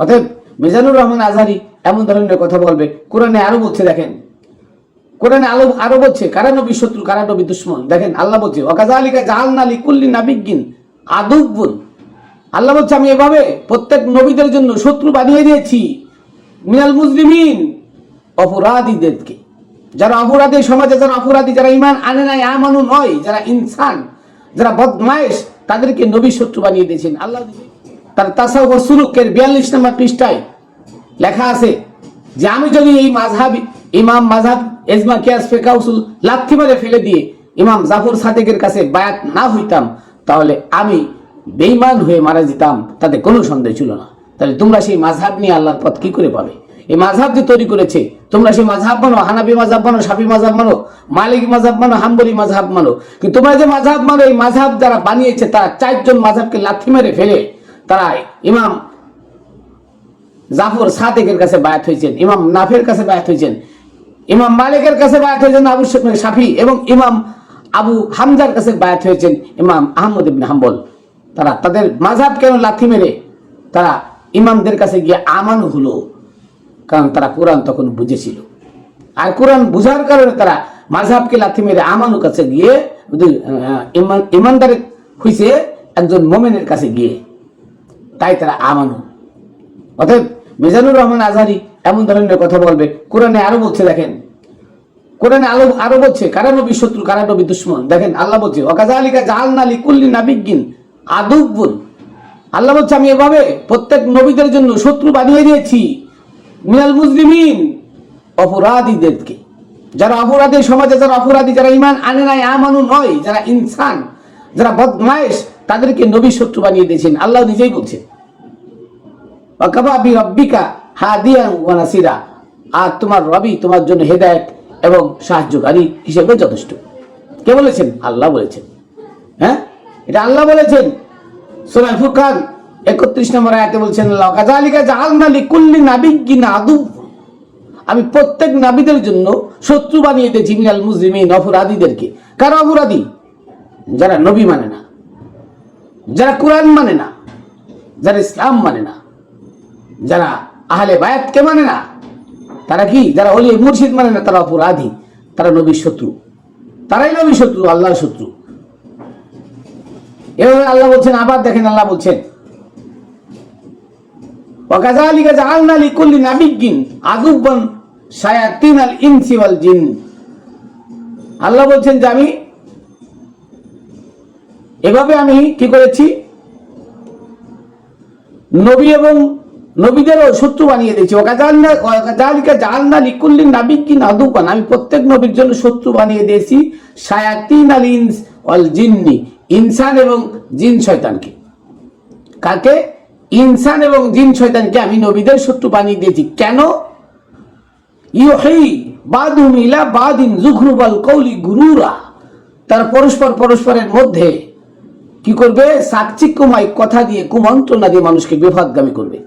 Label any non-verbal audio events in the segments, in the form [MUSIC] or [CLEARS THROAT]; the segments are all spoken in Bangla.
অতএব মিজানুর রহমান আজহারি এমন ধরনের কথা বলবে, কোরআনে আরও বলছে, দেখেন। কোরআনে আলো, আরও বলছে, কারা নবী শত্রু, কারা নবী দুশ্মন? দেখেন, আল্লাহ বলছে অকাজা আলিকা কুল্লি নাবিজ্ঞিন আল্লাহ বলছে, আমি এভাবে প্রত্যেক নবীদের জন্য শত্রু বানিয়ে দিয়েছি, মিনাল মুসলিমিন অপরাধীদেরকে। যারা অপরাধী, সমাজে যারা অপরাধী, যারা ইমান আনে নাই, আমানু নয়, যারা ইনসান, যারা বদমায়েশ, তাদেরকে নবী শত্রু বানিয়ে দিয়েছেন। আল্লাহ তার তাসাউর সুলুকের বিয়াল্লিশ নম্বর পৃষ্ঠায় লেখা আছে যে আমি যদি এই মাঝহাব ইমাম মাঝহাব এজমা কিয়াস ফেকাউসুল লাথি মেরে ফেলে দিয়ে ইমাম জাফর সাদেকের কাছে বায়াত না হইতাম, তাহলে আমি বেইমান হয়ে মারা যেতাম, তাতে কোনো সন্দেহ ছিল না। তাহলে তোমরা সেই মাঝহাব নিয়ে আল্লাহর পথ কি করে পাবে? এই মাঝহাব যে তৈরি করেছে, তোমরা সেই মাঝহাব মানো হানাবি মাঝহাব মানো সাফি মাঝহাব মানো, মালিক মাঝহাব মানো, হাম্বলি মাঝহাব মানো। কিন্তু তোমরা যে মাঝহাব মানো, এই মাঝহাব যারা বানিয়েছে, তারা চারজন মাঝহাবকে লাথি মেরে ফেলে তারা ইমাম জাফর সাদেকের কাছে বায়াত হয়েছেন, ইমাম নাফের কাছে বায়াত হয়েছেন, ইমাম মালিকের কাছে বায়াত হয়েছেন আবু শাফি এবং ইমাম আবু হামজার কাছে বায়াত হয়েছেন ইমাম আহমদ ইবিন হাম্বল। তারা তাদের মাঝাব কেন লাথি মেরে? তারা ইমামদের কাছে গিয়ে আমানু হলো, কারণ তারা কোরআন তখন বুঝেছিল। আর কোরআন বুঝার কারণে তারা মাঝহাবকে লাথি মেরে আমানু কাছে গিয়ে ইমানদার হইছে একজন মোমেনের কাছে গিয়ে। তাই তারা আমানু। অতএব মিজানুর রহমান আজহারি এমন ধরনের কথা বলবে, কোরআনে আরও বলছে, দেখেন। কোরআনে আলো আরও বলছে, কারা নবী শত্রু, কারা নবী দুশ্মন? দেখেন, আল্লাহ বলছে অকাজা আলিকা জাহাল নালি কুল্লি নাবিজ্ঞিন আদুব্বুন আল্লাহ বলছে, আমি এভাবে প্রত্যেক নবীদের জন্য শত্রু বানিয়ে দিয়েছি, মিনাল মুসলিমিন অপরাধীদেরকে। যারা অপরাধী সমাজে, যারা অপরাধী, যারা ইমান আনে নাই, আমানু নয়, যারা ইনসান, যারা বদমায়েশ তাদেরকে নবী শত্রু বানিয়ে দিয়েছেন। আল্লাহ নিজেই বলছেন। ওয়াকাফা বি রব্বিকা হাদিয়ান ওয়া আর তোমার রবি তোমার জন্য হেদায়েত এবং সাহায্যকারী হিসেবে যথেষ্ট। কে বলেছেন? আল্লাহ বলেছেন। হ্যাঁ? এটা আল্লাহ বলেছেন। সূরা ফুরকান 31 নম্বর আয়াতে বলছেন আল্লাহ কাযালিকা জাআলনা লিকুল্লি নাবিয়্যিন আদু। আমি প্রত্যেক নাবিদের জন্য শত্রু বানিয়ে দিয়েছি মিনাল মুসলিমিন অপরাধীদেরকে। কারা অপরাধী? যারা নবী মানে না। যারা কোরআন মানে না, যারা ইসলাম মানে না, যারা আহলে বায়াতকে মানে না, তারা কি? যারা অলি মুর্শিদ মানে না, তারা অপরাধী, তারা নবীর শত্রু। তারাই নবীর শত্রু, আল্লাহর শত্রু। এভাবে আল্লাহ বলছেন, আবার দেখেন আল্লাহ বলছেন লিকুল্লি নাবিয়্যিন আদুব্বান শায়াতিন আল ইনসি ওয়াল জিন। আল্লাহ বলছেন যে আমি এভাবে আমি কি করেছি? নবী এবং নবীদেরও শত্রু বানিয়ে দিয়েছি। ওকাজালনা ওকাজালিকা জালনা লিকুল্লিন নাবিকিন আদুকান আমি প্রত্যেক নবীর জন্য শত্রু বানিয়ে দিয়েছি শায়াতিন আল ইনস অল জিন্নি, ইনসান এবং জিন শয়তানকে। কাকে? ইনসান এবং জিন শয়তানকে আমি নবীদের শত্রু বানিয়ে দিয়েছি। কেন? ইউহি বাদুম ইলা বাদিন জুখরুবাল কৌলি গুরুরা। তারা পরস্পর পরস্পরের মধ্যে কি করবে? সাকচিক্যময় কথা দিয়ে, কুমন্ত্রণা দিয়ে মানুষকে বিভাগগামী করবে।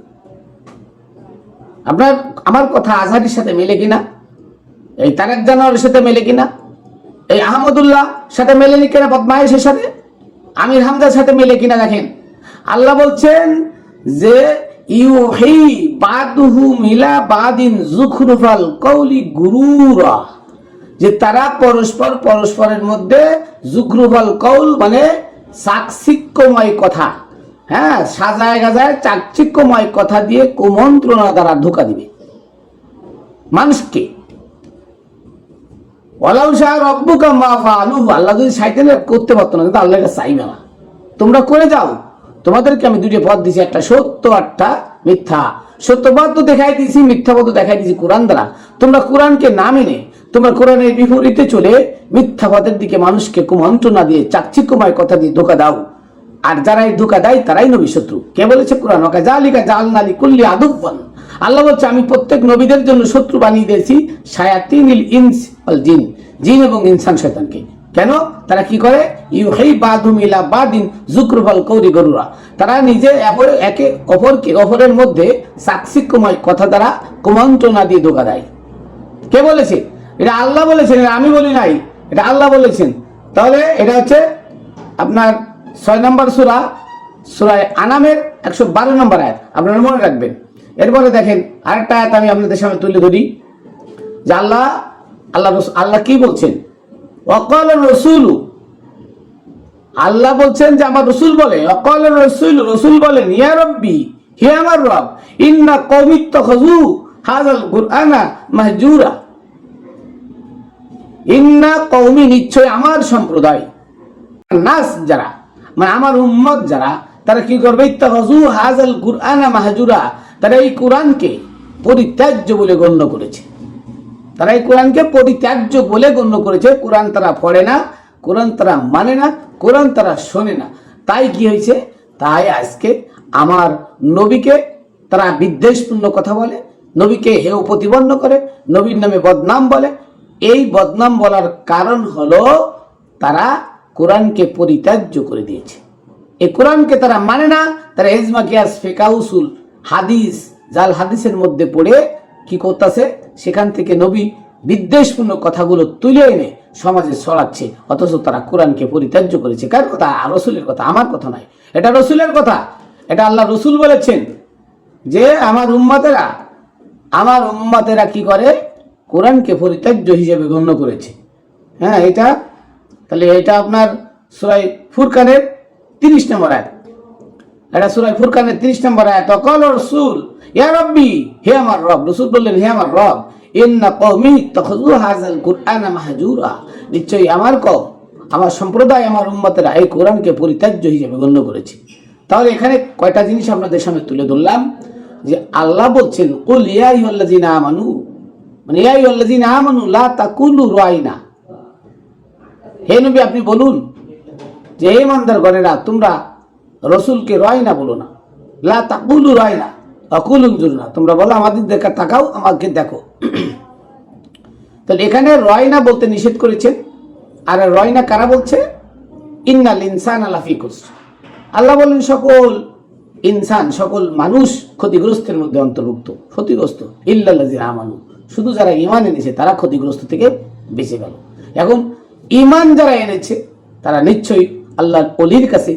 আপনার, আমার কথা আজহারির সাথে মেলে কিনা? এই তারেক জানোয়ারের সাথে মেলে কিনা? এই আহমদুল্লাহ সাথে মেলেনি কিনা বদমায়েশের সাথে? আমির হামদার সাথে মেলে কিনা দেখেন। আল্লাহ বলছেন যে ইউ হেই বাদুহু মিলা বাদিন জুখরুফাল কৌলি গুরুরা। যে তারা পরস্পর পরস্পরের মধ্যে জুখরুফাল কৌল মানে চাকচিক্যময় কথা। হ্যাঁ সাজায় গাজায় চাকচিক্যময় কথা দিয়ে কুমন্ত্রণা দ্বারা ধোকা দিবে। মানুষকে। ফাআলুহু, আল্লাহ যদি চাইতে করতে পারতো না, কিন্তু আল্লাহ চাইবে না। তোমরা করে যাও। তোমাদেরকে আমি দুটো পথ দিছি, একটা সত্য একটা মিথ্যা। সত্য তো দেখাই দিয়েছি মিথ্যা পথ দেখাই দিয়েছি কোরআন দ্বারা। তোমরা কোরআনকে না মেনে তোমরা কোরআনের বিপরীতে চলে মিথ্যা পথের দিকে মানুষকে কুমন্ত্রণা দিয়ে, চাকচিক্যময় কথা দিয়ে ধোকা দাও। আর যারা এই ধোকা দেয়, তারাই নবী শত্রু। কে বলেছে কোরআন? ওকা জালিকা জালনালি কুল্লি আদুব্বান আল্লাহ বলছে, আমি প্রত্যেক নবীদের জন্য শত্রু বানিয়ে দিয়েছি সায়াতিনিল ইনস জিন জিন এবং ইনসান শয়তানকে। কেন? তারা কি করে? ইউ হেই বাদুম ইলা বাদিন জুকরুফাল কৌরি গরুরা। তারা নিজে একে অপরকে, অপরের মধ্যে সাক্ষিক্যময় কথা দ্বারা কুমন্ত্রণা দিয়ে ধোকা দেয়। কে বলেছে? এটা আল্লাহ বলেছেন আমি বলি নাই, এটা আল্লাহ বলেছেন। তাহলে এটা হচ্ছে আপনার ছয় নম্বর সুরা, সুরায় আনামের একশো বারো নম্বর আয়াত। আপনারা মনে রাখবেন। এরপরে দেখেন আরেকটা আয়াত আমি আপনাদের সামনে তুলে ধরি, যে আল্লাহ আল্লাহ আল্লাহ কি বলছেন? অকল রসুল, আল্লাহ বলছেন যে আমার রসুল বলে, অকল রসুল রসুল বলেন, ইয়া রব্বি, হে আমার রব, ইন্না কবিত্ত খজু হাজাল কুরআনা মাহজুরা। ইন্না কৌমি নিশ্চয় আমার সম্প্রদায়। নাস যারা মানে আমার উম্মত যারা, তারা কি করবে? ইত্তাখাযু হাযাল কুরআনা তারা এই কোরআনকে পরিত্যাজ্য বলে গণ্য করেছে। তারা এই কোরআনকে পরিত্যাজ্য বলে গণ্য করেছে। কোরআন তারা পড়ে না, কোরআন তারা মানে না, কোরআন তারা শোনে না। তাই কি হয়েছে? তাই আজকে আমার নবীকে তারা বিদ্বেষপূর্ণ কথা বলে, নবীকে হেও প্রতিবন্ধ করে, নবীর নামে বদনাম বলে এই বদনাম বলার কারণ হলো তারা কোরআনকে পরিত্যাজ্য করে দিয়েছে। এই কোরআনকে তারা মানে না, তারা এজমা কিয়াস ফেকাউসুল হাদিস, জাল হাদিসের মধ্যে পড়ে কি করতেছে? সেখান থেকে নবী বিদ্বেষপূর্ণ কথাগুলো তুলে এনে সমাজে ছড়াচ্ছে, অথচ তারা কোরআনকে পরিত্যাজ্য করেছে। কার কথা রসুলের কথা, আমার কথা নয়, এটা রসুলের কথা। এটা আল্লাহ রসুল বলেছেন যে, আমার উম্মাতেরা আমার উম্মাতেরা কি করে? কোরআনকে পরিত্যাজ্য হিসেবে গণ্য করেছে। হ্যাঁ এটা তাহলে এটা আপনার সুরাই ফুরকানের তিরিশ নম্বর আয়াত। এটা সুরাই ফুরকানের তিরিশ নম্বর আয়াত। অকল রসুল, ইয়া রব্বি, হে আমার রব, রসুল বললেন, হে আমার রব, ইন্না কওমি তখযু হাযাল কুরআনা মাহজুরা। নিশ্চয়ই আমার কম আমার সম্প্রদায়, আমার উম্মতেরা এই কোরআনকে পরিত্যাজ্য হিসেবে গণ্য করেছে। তাহলে এখানে কয়টা জিনিস আপনাদের সামনে তুলে ধরলাম। যে আল্লাহ বলছেন, কুল ইয়া আমানু। মানে ইয়া আইয়ুহাল্লাযিনা আমানু লা তাকুলু রাইনা। হে নবী, আপনি বলুন যে, হে ইমানদার গণেরা তোমরা রসুলকে রয় না বলো না। লা তাকুলু রয় না অকুলুন জুর না তোমরা বলো আমাদের দেখা তাকাও, আমাকে দেখো। [CLEARS THROAT] তাহলে এখানে রয়না বলতে নিষেধ করেছেন। আর রয়না কারা বলছে? ইন্নাল ইনসান আলাফিকুস আল্লাহ বলেন, সকল ইনসান, সকল মানুষ ক্ষতিগ্রস্তের মধ্যে অন্তর্ভুক্ত, ক্ষতিগ্রস্ত। ইল্লাল্লাজি আমানু। শুধু যারা ইমান এনেছে, তারা ক্ষতিগ্রস্ত থেকে বেঁচে গেল। এখন ইমান যারা এনেছে, তারা নিশ্চয়ই আল্লাহর অলির কাছে,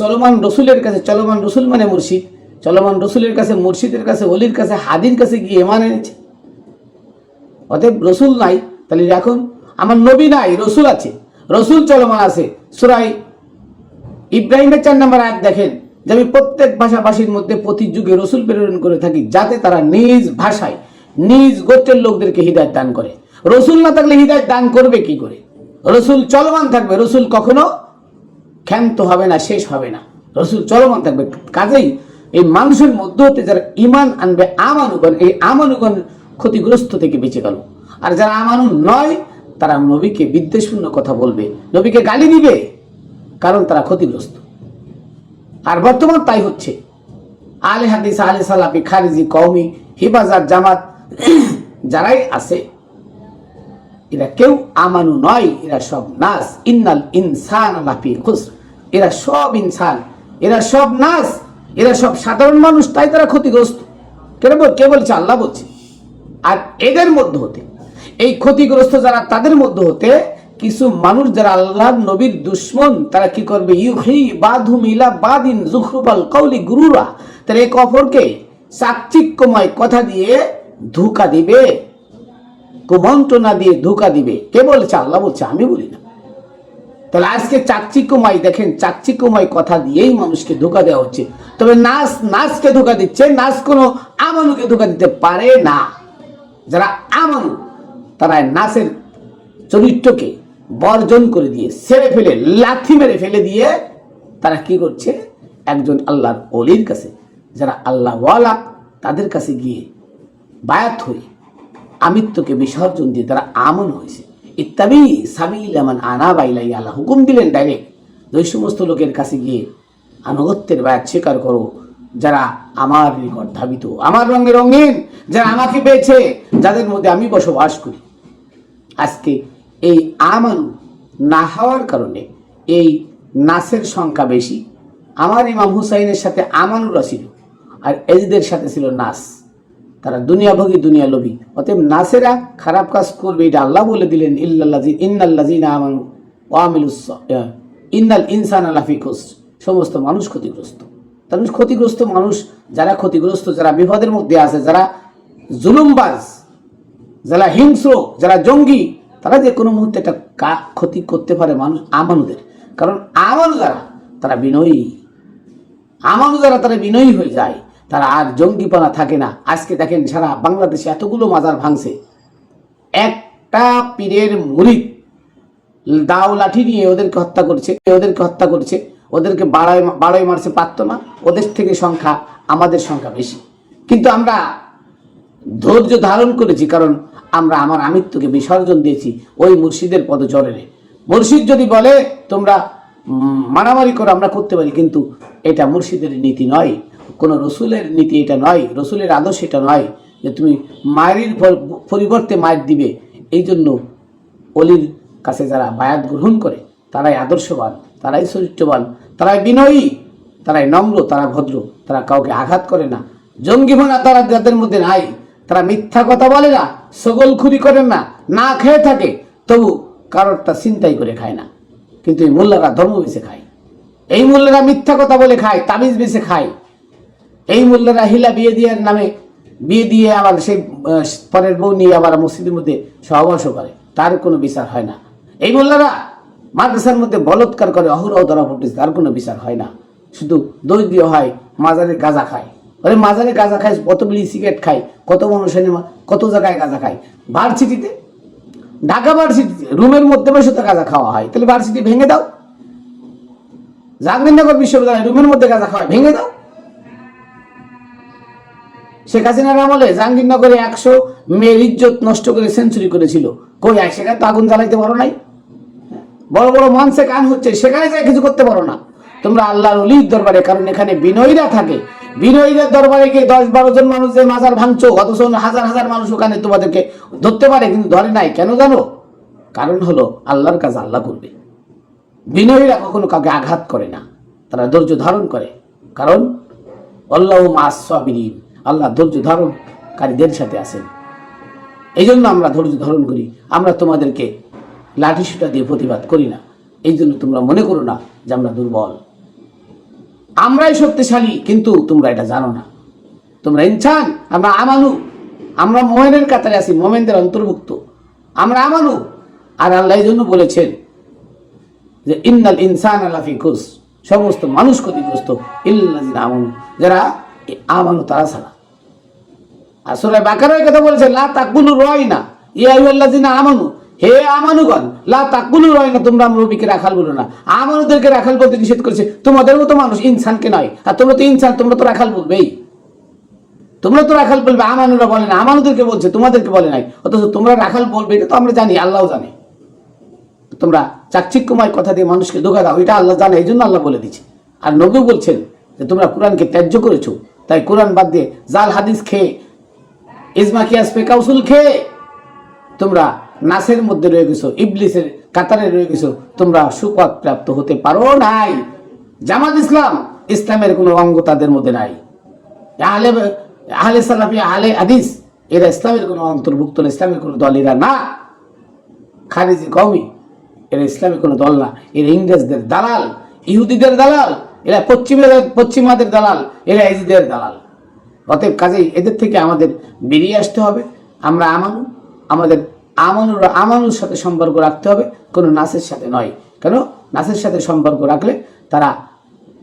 চলমান রসুলের কাছে, চলমান রসুল মানে মুর্শিদ, চলমান রসুলের কাছে, মুর্শিদের কাছে অলির কাছে, হাদির কাছে গিয়ে ইমান এনেছে। অতএব রসুল নাই, তাহলে এখন আমার নবী নাই, রসুল আছে, রসুল চলমান আছে। সুরাই ইব্রাহিমের চার নম্বর আয়াত দেখেন, যে আমি প্রত্যেক ভাষাভাষীর মধ্যে প্রতি যুগে রসুল প্রেরণ করে থাকি, যাতে তারা নিজ ভাষায় নিজ গোত্রের লোকদেরকে হৃদায়ত দান করে। রসুল না থাকলে হৃদায়ত দান করবে কি করে? রসুল চলমান থাকবে, রসুল কখনো ক্ষান্ত হবে না, শেষ হবে না। রসুল চলমান থাকবে। কাজেই এই মানুষের মধ্যে হতে যারা ইমান আনবে, আমানুগণ, এই আমানুগণ ক্ষতিগ্রস্ত থেকে বেঁচে গেল। আর যারা আমানু নয়, তারা নবীকে বিদ্বেষপূর্ণ কথা বলবে। নবীকে গালি দিবে, কারণ তারা ক্ষতিগ্রস্ত। আর বর্তমান তাই হচ্ছে। আলে হাদিস, আলে সালাফি, খারিজি, কওমি, হিফাজাত, জামাত যারাই আছে, এরা কেউ আমানু নয়, এরা সব নাস। ইন্নাল ইনসান এরা সব ইনসান, এরা সব নাস, এরা সব সাধারণ মানুষ, তাই তারা ক্ষতিগ্রস্ত। কেন কে বলছে? আল্লাহ বলছে। আর এদের মধ্যে হতে, এই ক্ষতিগ্রস্ত যারা, তাদের মধ্যে হতে কিছু মানুষ যারা আল্লাহর নবীর দুশ্মন, তারা কি করবে? ইউহি বাধু মিলা বাদিন জুখরুবাল কৌলি গুরুরা। তারা এক অপরকে চাকচিক্যময় কথা দিয়ে ধোকা দিবে? কুমন্ত্রণা দিয়ে ধোকা দিবে। কে বলেছে? আল্লাহ বলছে, আমি বলি না। তাহলে আজকে চাকচিক্যময়, দেখেন, চাকচিক্যময় কথা দিয়েই মানুষকে ধোকা দেওয়া হচ্ছে। তবে নাচ নাচকে ধোকা দিচ্ছে নাচ কোনো আমানুকে ধোকা দিতে পারে না। যারা আমানু, তারা নাচের চরিত্রকে বর্জন করে দিয়ে, ছেড়ে ফেলে, লাথি মেরে ফেলে দিয়ে, তারা কি করছে? একজন আল্লাহর অলির কাছে। যারা আল্লাহ ওয়ালা তাদের কাছে গিয়ে বায়াত হয়ে আমিত্বকে বিসর্জন দিয়ে তারা আমন হয়েছে ইত্যাদি সাবিল আমান আনা বাইলাই আল্লাহ হুকুম দিলেন ডাইরেক্ট ওই সমস্ত লোকের কাছে গিয়ে আনুগত্যের বায়াত স্বীকার করো, যারা আমার নিকট ধাবিত, আমার রঙে রঙিন, যারা আমাকে পেয়েছে, যাদের মধ্যে আমি বসবাস করি। আজকে এই আমানু না হওয়ার কারণে এই নাসের সংখ্যা বেশি। আমার ইমাম হুসাইনের সাথে আমানুরা ছিল, আর এজিদের সাথে ছিল নাস। তারা দুনিয়াভোগী দুনিয়া লোভী অতএব নাসেরা খারাপ কাজ করবে, এটা আল্লাহ বলে দিলেন ইল্লাল্লাজি ইন্নাল্লাজিনা আমানু ওয়ামিলুস ইন্নাল ইনসান আলাফি সমস্ত মানুষ ক্ষতিগ্রস্ত। তাহলে ক্ষতিগ্রস্ত মানুষ, যারা ক্ষতিগ্রস্ত, যারা বিপদের মধ্যে আছে, যারা জুলুমবাজ, যারা হিংস্র, যারা জঙ্গি, তারা যে কোনো মুহূর্তে একটা কা- ক্ষতি করতে পারে মানুষ, আমানুদের। কারণ আমানু যারা, তারা বিনয়ী। আমানু যারা, তারা বিনয়ী হয়ে যায়। তারা আর জঙ্গিপনা থাকে না। আজকে দেখেন সারা বাংলাদেশে এতগুলো মাজার ভাঙছে। একটা পীরের মুরিদ দাও লাঠি নিয়ে ওদেরকে হত্যা করছে, ওদেরকে হত্যা করছে, ওদেরকে বাড়াই বাড়াই মারছে পারত না ওদের থেকে সংখ্যা আমাদের সংখ্যা বেশি। কিন্তু আমরা ধৈর্য ধারণ করেছি, কারণ আমরা আমার আমিত্বকে বিসর্জন দিয়েছি ওই মুর্শিদের পদচরণে। মুর্শিদ যদি বলে, তোমরা মারামারি করো, আমরা করতে পারি। কিন্তু এটা মুর্শিদের নীতি নয়। কোনো রসুলের নীতি এটা নয়, রসুলের আদর্শ এটা নয় যে তুমি মায়ের পরিবর্তে মায়ের দিবে। এই জন্য অলির কাছে যারা বায়াত গ্রহণ করে, তারাই আদর্শবান, তারাই চরিত্রবান, তারাই বিনয়ী, তারাই নম্র, তারা ভদ্র, তারা কাউকে আঘাত করে না। জঙ্গিভানা তারা যাদের মধ্যে নাই, তারা মিথ্যা কথা বলে না সগলখুরি করেন না না খেয়ে থাকে, তবু কারোরটা চিন্তাই করে খায় না। কিন্তু এই মোল্লারা ধর্ম বেছে খায়। এই মোল্লারা মিথ্যা কথা বলে খায়, তাবিজ বেছে খায়। এই মূল্যরা হিলা বিয়ে দিয়ে নামে, বিয়ে দিয়ে আবার সেই পরের বউ নিয়ে আবার মসজিদের মধ্যে সহবাসও করে, তার কোনো বিচার হয় না। এই মূল্যরা মাদ্রাসার মধ্যে বলৎকার করে, অহরহ ধরা পড়তেছে, তার কোনো বিচার হয় না। শুধু দোষ দিয়ে হয়, মাজারে গাঁজা খায়। আরে মাজারে গাঁজা খায়, কত বিড়ি সিগারেট খায়, কত মানুষ কত জায়গায় গাঁজা খায়। ভার্সিটিতে? ঢাকা ভার্সিটিতে, রুমের মধ্যে বসে তো গাঁজা খাওয়া হয়। তাহলে ভার্সিটি ভেঙে দাও। জাহাঙ্গীরনগর বিশ্ববিদ্যালয়, রুমের মধ্যে গাঁজা খাওয়া ভেঙে দাও। শেখ হাসিনার আমলে জাহাঙ্গীরনগরে একশো মেয়ের ইজ্জত নষ্ট করে সেঞ্চুরি করেছিল। কই সেখানে তো আগুন জ্বালাইতে পারো নাই? বড় বড় মঞ্চে কান হচ্ছে, সেখানে যায় কিছু করতে পারো না। তোমরা আল্লাহর অলির দরবারে, কারণ এখানে বিনয়ীরা থাকে। বিনয়ীদের দরবারে গিয়ে দশ বারো জন মানুষ যে মাজার ভাঙছো, অথচ হাজার হাজার মানুষ ওখানে তোমাদেরকে ধরতে পারে, কিন্তু ধরে নাই। কেন জানো? কারণ হলো আল্লাহর কাজ আল্লাহ করবে। বিনয়ীরা কখনো কাউকে আঘাত করে না। তারা ধৈর্য ধারণ করে। কারণ, আল্লাহ মাসবিরিন আল্লাহ ধৈর্য ধারণকারীদের সাথে আছেন। এই জন্য আমরা ধৈর্য ধারণ করি। আমরা তোমাদেরকে লাঠি সুটা দিয়ে প্রতিবাদ করি না। এই জন্য তোমরা মনে করো না যে আমরা দুর্বল। আমরাই শক্তিশালী, কিন্তু তোমরা এটা জানো না। তোমরা ইনসান, আমরা আমানু। আমরা মোমেনের কাতারে আছি, মোমেনদের অন্তর্ভুক্ত। আমরা আমানু। আর আল্লাহ এই জন্য বলেছেন যে, ইন্নাল ইনসান আলাফি খুস সমস্ত মানুষ ক্ষতিগ্রস্ত। ইল্লাজিন আমানু। যারা আমানু তারা ছাড়া। আসলে বাকারের কথা বলেছে, লা তাকুলু রয় না আমানু। হে আমানুগণ, লা তাকুলু রয় না তোমরা নবীকে রাখাল বলো না। আমানুদেরকে রাখাল বলতে নিষেধ করেছে। তোমাদের মতো মানুষ ইনসানকে নয়। আর তোমরা তো ইনসান, তোমরা তো রাখাল বলবেই। তোমরা তো রাখাল বলবে, আমানুরা বলে না, আমানুদেরকে বলছে, তোমাদেরকে বলে নাই। অথচ তোমরা রাখাল বলবে, এটা তো আমরা জানি, আল্লাহও জানে। তোমরা চাকচিক্যময় কথা দিয়ে মানুষকে ধোকা দাও, এটা আল্লাহ জানে, এই জন্য আল্লাহ বলে দিচ্ছে। আর নবী বলছেন যে, তোমরা কোরআনকে ত্যায্য করেছ, তাই কোরআন বাদ দিয়ে জাল হাদিস খেয়ে ইজমা কিয়াস পেকাউসুল খেয়ে তোমরা নাসের মধ্যে রয়ে গেছো, ইবলিসের কাতারে রয়ে গেছো, তোমরা সুপথ প্রাপ্ত হতে পারো নাই। জামাত ইসলাম ইসলামের কোনো অঙ্গ তাদের মধ্যে নাই। আহলে আহলে সালাফি, আহলে হাদিস, এরা ইসলামের কোনো অন্তর্ভুক্ত না, ইসলামের কোনো দল এরা না। খারিজি কওমি, এরা ইসলামের কোনো দল না। এরা ইংরেজদের দালাল, ইহুদিদের দালাল, এরা পশ্চিমের, পশ্চিমাদের দালাল, এরা ইজিদের দালাল। অতএব কাজেই এদের থেকে আমাদের বেরিয়ে আসতে হবে। আমরা আমানু, আমাদের আমানুর আমানুর সাথে সম্পর্ক রাখতে হবে, কোনো নাচের সাথে নয়। কেন? নাচের সাথে সম্পর্ক রাখলে তারা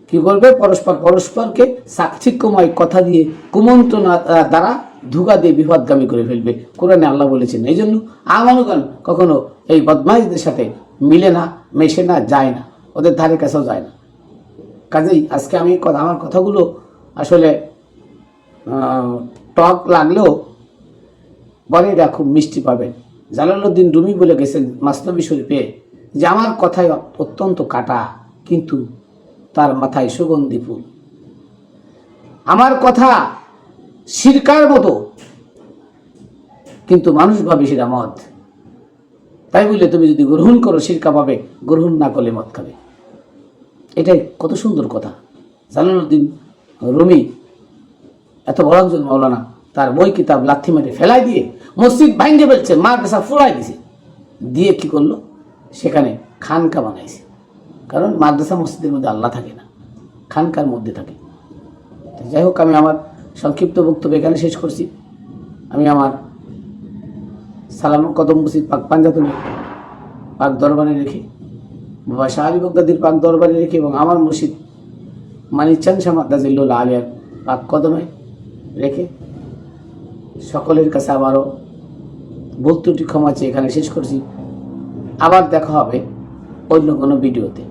কি করবে? পরস্পর, পরস্পরকে সাক্ষিক্যময় কথা দিয়ে কুমন্ত্রণা দ্বারা ধোকা দিয়ে বিপদগামী করে ফেলবে। কোরআনে আল্লাহ বলেছেন, এই জন্য আমানুগণ কখনো এই বদমাইশদের সাথে মিলে না, মেশে না, যায় না। ওদের ধারে কাছেও যায় না। কাজেই আজকে আমি আমার কথাগুলো আসলে টক লাগলেও বনেরা খুব মিষ্টি পাবেন। জালালউদ্দিন রুমি বলে গেছেন, মাসনবী শরীফে, যে আমার কথায় অত্যন্ত কাটা, কিন্তু তার মাথায় সুগন্ধি ফুল। আমার কথা সিরকার মতো, কিন্তু মানুষ ভাবে সেটা মদ। তাই বললে তুমি যদি গ্রহণ করো সিরকা পাবে, গ্রহণ না করলে মদ খাবে। এটাই কত সুন্দর কথা। জালালউদ্দিন রুমি এত বড় একজন মৌলানা, তার বই কিতাব লাথি মেরে ফেলাই দিয়ে মসজিদ ভাঙ্গে ফেলছে, মাদ্রাসা ফুলাই দিছে। দিয়ে কি করল? সেখানে খানকা বানাইছে। কারণ মাদ্রাসা মসজিদের মধ্যে আল্লাহ থাকে না, খানকার মধ্যে থাকে। যাই হোক, আমি আমার সংক্ষিপ্ত বক্তব্য এখানে শেষ করছি। আমি আমার সালাম কদম মসজিদ পাক পাঞ্জাতনে পাক দরবারে রেখে, বাবা শাহ বগদাদির পাক দরবারে রেখে এবং আমার মসজিদ মানিচান শাহ দাজিল্লুল আলিয়ার পাক কদমে রেখে সকলের কাছে আবারও ত্রুটি ক্ষমা চেয়ে এখানে শেষ করছি। আবার দেখা হবে অন্য কোনো ভিডিওতে।